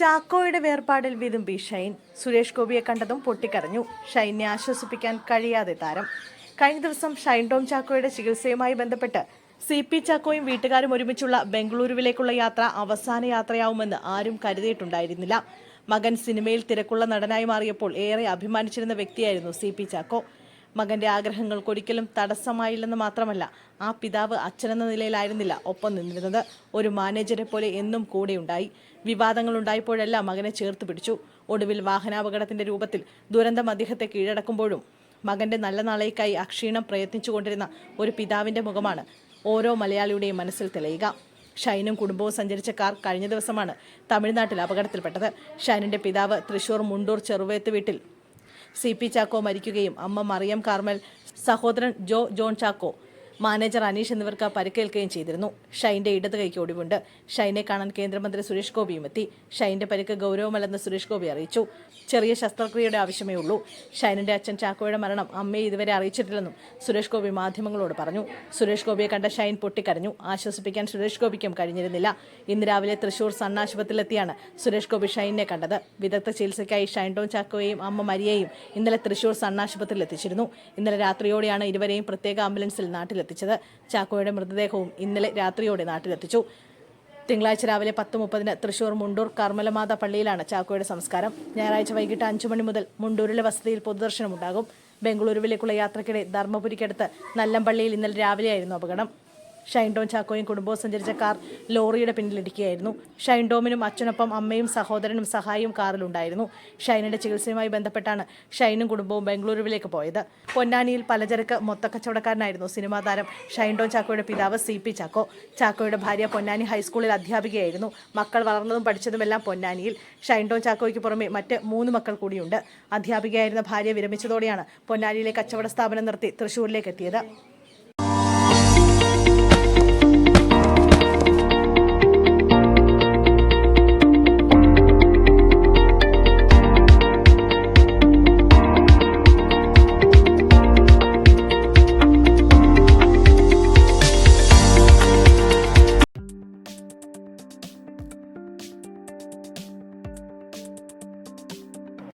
ചാക്കോയുടെ വേർപാടിൽ വിതുമ്പി ഷൈൻ. സുരേഷ് ഗോപിയെ കണ്ടതും പൊട്ടിക്കരഞ്ഞു. ഷൈനെ ആശ്വസിപ്പിക്കാൻ കഴിയാതെ താരം. കഴിഞ്ഞ ദിവസം ഷൈൻ ടോം ചാക്കോയുടെ ചികിത്സയുമായി ബന്ധപ്പെട്ട് സി പി ചാക്കോയും വീട്ടുകാരും ഒരുമിച്ചുള്ള ബംഗളൂരുവിലേക്കുള്ള യാത്ര അവസാന യാത്രയാവുമെന്ന് ആരും കരുതിയിട്ടുണ്ടായിരുന്നില്ല. മകൻ സിനിമയിൽ തിരക്കുള്ള നടനായി മാറിയപ്പോൾ ഏറെ അഭിമാനിച്ചിരുന്ന വ്യക്തിയായിരുന്നു സി പി ചാക്കോ. മകന്റെ ആഗ്രഹങ്ങൾക്കൊരിക്കലും തടസ്സമായില്ലെന്ന് മാത്രമല്ല ആ പിതാവ് അച്ഛനെന്ന നിലയിലായിരുന്നില്ല ഒപ്പം നിന്നിരുന്നത്. ഒരു മാനേജരെ പോലെ എന്നും കൂടെയുണ്ടായി. വിവാദങ്ങൾ ഉണ്ടായപ്പോഴെല്ലാം മകനെ ചേർത്ത് പിടിച്ചു. ഒടുവിൽ വാഹനാപകടത്തിന്റെ രൂപത്തിൽ ദുരന്തം അദ്ദേഹത്തെ കീഴടക്കുമ്പോഴും മകന്റെ നല്ല നാളേക്കായി അക്ഷീണം പ്രയത്നിച്ചുകൊണ്ടിരുന്ന ഒരു പിതാവിന്റെ മുഖമാണ് ഓരോ മലയാളിയുടെയും മനസ്സിൽ തെളിയുക. ഷൈനും കുടുംബവും സഞ്ചരിച്ച കാർ കഴിഞ്ഞ ദിവസമാണ് തമിഴ്നാട്ടിൽ അപകടത്തിൽപ്പെട്ടത്. ഷൈനിന്റെ പിതാവ് തൃശൂർ മുണ്ടൂർ ചെറുവേത്ത് വീട്ടിൽ സി പി ചാക്കോ മരിക്കുകയും അമ്മ മറിയം കാർമൽ സഹോദരൻ ജോ ജോൺ ചാക്കോ മാനേജർ അനീഷ് എന്നിവർക്ക് പരിക്കേൽക്കുകയും ചെയ്തിരുന്നു. ഷൈന്റെ ഇടത് കൈക്ക് ഒടിവുണ്ട്. ഷൈനെ കാണാൻ കേന്ദ്രമന്ത്രി സുരേഷ് ഗോപിയും എത്തി ഷൈന്റെ പരിക്ക് ഗൗരവമല്ലെന്ന് സുരേഷ് ഗോപി അറിയിച്ചു. ചെറിയ ശസ്ത്രക്രിയയുടെ ആവശ്യമേ ഉള്ളൂ. ഷൈനിന്റെ അച്ഛൻ ചാക്കോയുടെ മരണം അമ്മയെ ഇതുവരെ അറിയിച്ചിട്ടില്ലെന്നും സുരേഷ് ഗോപി മാധ്യമങ്ങളോട് പറഞ്ഞു. സുരേഷ് ഗോപിയെ കണ്ട ഷൈൻ പൊട്ടിക്കരഞ്ഞു. ആശ്വസിപ്പിക്കാൻ സുരേഷ് ഗോപിക്കും കഴിഞ്ഞിരുന്നില്ല. ഇന്ന് രാവിലെ തൃശൂർ സൺ ആശുപത്രിയിലെത്തിയാണ് സുരേഷ് ഗോപി ഷൈനെ കണ്ടത്. വിദഗ്ധ ചികിത്സയ്ക്കായി ഷൈൻ ടോൺ ചാക്കോയെയും അമ്മ മരിയയും ഇന്നലെ തൃശൂർ സൺ എത്തിച്ചിരുന്നു ഇന്നലെ രാത്രിയോടെയാണ് ഇരുവരെയും പ്രത്യേക ആംബുലൻസിൽ നാട്ടിലെത്തിച്ചത് ചാക്കോയുടെ മൃതദേഹവും ഇന്നലെ രാത്രിയോടെ നാട്ടിലെത്തിച്ചു. തിങ്കളാഴ്ച രാവിലെ പത്ത് മുപ്പതിന് തൃശൂർ മുണ്ടൂർ കർമ്മലമാത പള്ളിയിലാണ് ചാക്കോയുടെ സംസ്കാരം. ഞായറാഴ്ച വൈകിട്ട് അഞ്ചു മണി മുതൽ മുണ്ടൂരിലെ വസതിയിൽ പൊതുദർശനമുണ്ടാകും. ബംഗളൂരുവിലേക്കുള്ള യാത്രക്കിടെ ധർമ്മപുരിക്കടുത്ത് നല്ലമ്പള്ളിയിൽ ഇന്നലെ രാവിലെയായിരുന്നു അപകടം. ഷൈൻ ടോം ചാക്കോയും കുടുംബവും സഞ്ചരിച്ച കാർ ലോറിയുടെ പിന്നിലിടിക്കുകയായിരുന്നു ഷൈൻ ടോമിനും അച്ഛനൊപ്പം അമ്മയും സഹോദരനും സഹായിയും കാറിലുണ്ടായിരുന്നു. ഷൈനിന്റെ ചികിത്സയുമായി ബന്ധപ്പെട്ടാണ് ഷൈനും കുടുംബവും ബംഗളൂരുവിലേക്ക് പോയത്. പൊന്നാനിയിൽ പലചരക്ക് മൊത്തക്കച്ചവടക്കാരനായിരുന്നു സിനിമാ താരം ഷൈൻ ടോം ചാക്കോയുടെ പിതാവ് സി പി ചാക്കോ. ചാക്കോയുടെ ഭാര്യ പൊന്നാനി ഹൈസ്കൂളിൽ അധ്യാപികയായിരുന്നു. മക്കൾ വളർന്നതും പഠിച്ചതുമെല്ലാം പൊന്നാനിയിൽ. ഷൈൻ ടോം ചാക്കോയ്ക്ക് പുറമെ മറ്റ് മൂന്ന് മക്കൾ കൂടിയുണ്ട്. അധ്യാപികയായിരുന്ന ഭാര്യ വിരമിച്ചതോടെയാണ് പൊന്നാനിയിലെ കച്ചവട സ്ഥാപനം നിർത്തി തൃശൂരിലേക്ക് എത്തിയത്.